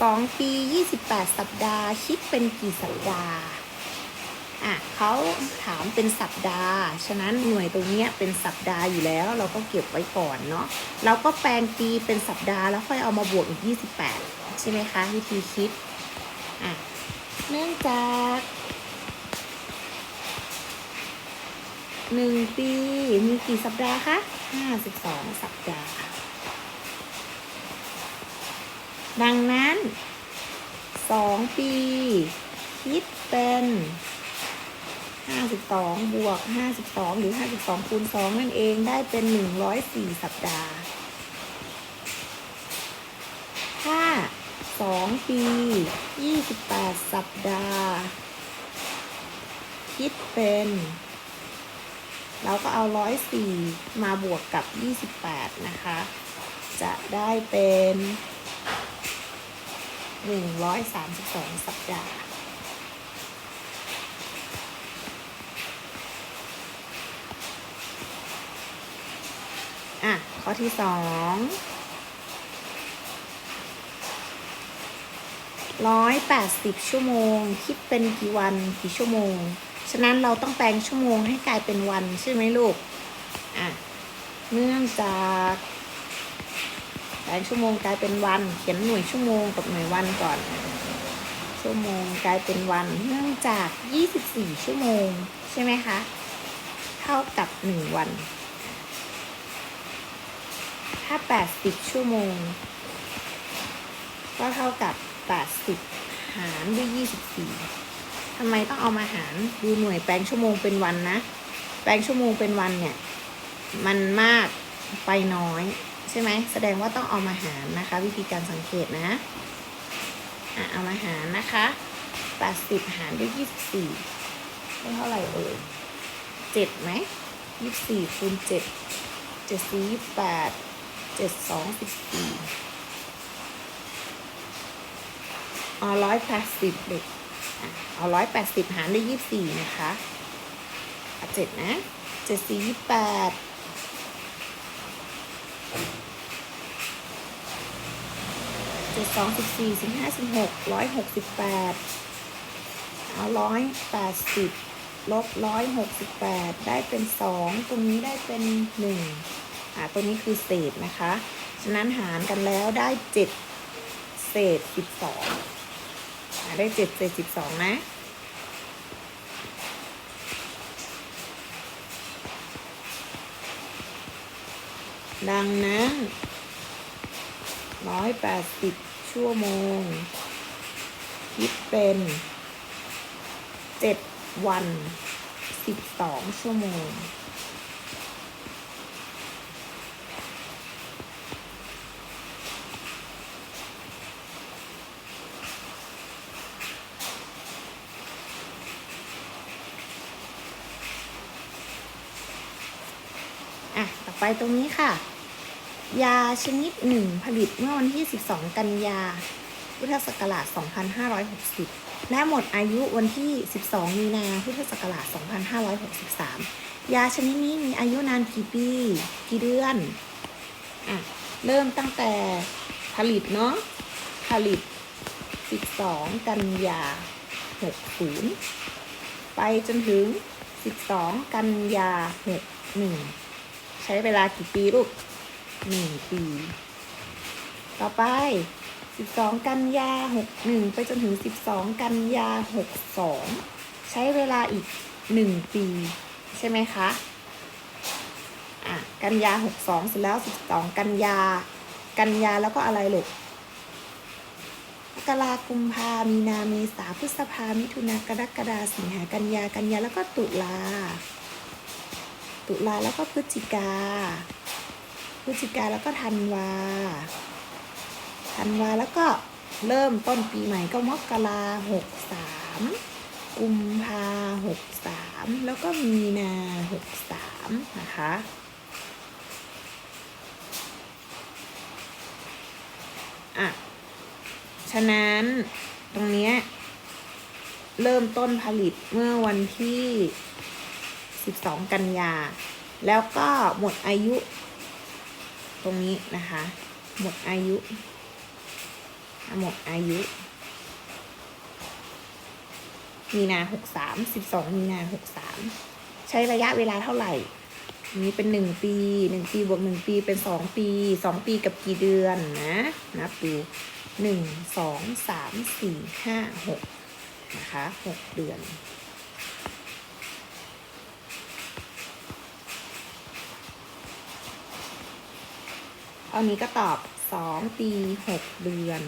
สองปียี่สิบแปดสัปดาห์ คิดเป็นกี่สัปดาห์อะเขาถามเป็นสัปดาห์ ฉะนั้นหน่วยตรงเนี้ยเป็นสัปดาห์อยู่แล้ว เราก็เก็บไว้ก่อนเนาะเราก็แปลงปีเป็นสัปดาห์แล้วค่อยเอามาบวกอีก 28 ใช่ไหมคะ วิธีคิดอะเนื่องจากหนึ่งปีมีกี่สัปดาห์คะ52สัปดาห์ ดังนั้น2ปีคิดเป็น52บวก52หรือ52คูณ2นั่นเองได้เป็น104สัปดาห์ ถ้า2ปี28สัปดาห์ คิดเป็นเราก็เอา104มาบวกกับ28นะคะ จะได้เป็น 132 สัปดาห์ อะ ข้อที่สองร้อยแปดสิบชั่วโมง คิดเป็นกี่วันกี่ชั่วโมง ฉะนั้นเราต้องแปลงชั่วโมงให้กลายเป็นวันใช่ไหมลูก อะ เนื่องจาก แปลงชั่วโมงกลายเป็นวัน เขียนหน่วยชั่วโมงกับหน่วยวันก่อน ชั่วโมงกลายเป็นวัน เนื่องจาก 24 ชั่วโมง ใช่ไหมคะ เท่ากับ 1 วัน ถ้า 80 ชั่วโมง ก็เท่ากับ 80 หารด้วย 24ทำไมต้องเอามาหารดูหน่วยแปลงชั่วโมงเป็นวันนะ แปลงชั่วโมงเป็นวันเนี่ย มันมากไปน้อย ช่ไหมแสดงว่าต้องเอามาหารนะคะ วิธีการสังเกตนะอะเอามาหารนะคะ80หารด้วย24ได้เท่าไหร่เอ่ย7ไหม24คูณ7 7 4 28 7 2 14เอา180เด็กอะเอา180หารด้วย24นะคะอะ7นะ7 4 28เจ็ดสองสิบสี่สิบห้าสิบหกร้อยหกสิบแปดเอาร้อยแปดสิบลบร้อยหกสิบแปดได้เป็นสองตรงนี้ได้เป็นหนึ่งอ่าตัวนี้คือเศษนะคะ ฉะนั้นหารกันแล้วได้เจ็ดเศษสิบสองอ่าได้เจ็ดเศษสิบสองนะดังนั้น ร้อยแปดสิบชั่วโมง คิดเป็นเจ็ดวันสิบสองชั่วโมง อะ ต่อไปตรงนี้ค่ะ ยาชนิดหนึ่งผลิตเมื่อวันที่ 12 กันยา พุทธศักราช 2560 และหมดอายุวันที่ 12 มีนา พุทธศักราช 2563 ยาชนิดนี้มีอายุนานกี่ปี กี่เดือน อะ เริ่มตั้งแต่ผลิตเนาะ ผลิต 12 กันยา 60 ไปจนถึง 12 กันยา 61 ใช้เวลากี่ปีลูก หนึ่งปี ต่อไป12กันยา61ไปจนถึง12กันยา62ใช้เวลาอีก1ปี ใช่ไหมคะอะกันยา62เสร็จแล้ว12กันยา กันยาแล้วก็อะไรลูกกรากุมภามีนาเมษาพฤษภามิถุนากรกฎาสิงหากันยากันยาแล้วก็ตุลา ตุลาแล้วก็พฤศจิกา พฤศจิกาแล้วก็ธันวาธันวาแล้วก็เริ่มต้นปีใหม่ก็มกราหกสามกุมภาหกสามแล้วก็มีนาหกสามนะคะอะ ฉะนั้นตรงเนี้ยเริ่มต้นผลิตเมื่อวันที่ 12 กันยา แล้วก็หมดอายุ ตรงนี้นะคะ หมดอายุ หมดอายุ มีนาหกสามสิบสองมีนาหกสามใช้ระยะเวลาเท่าไหร่ นี้เป็นหนึ่งปีหนึ่งปีบวกหนึ่งปีเป็นสองปีสองปีกับกี่เดือนนะนับดูหนึ่งสองสามสี่ห้าหกนะคะหกเดือน อันนี้ก็ตอบ 2 ปี 6 เดือน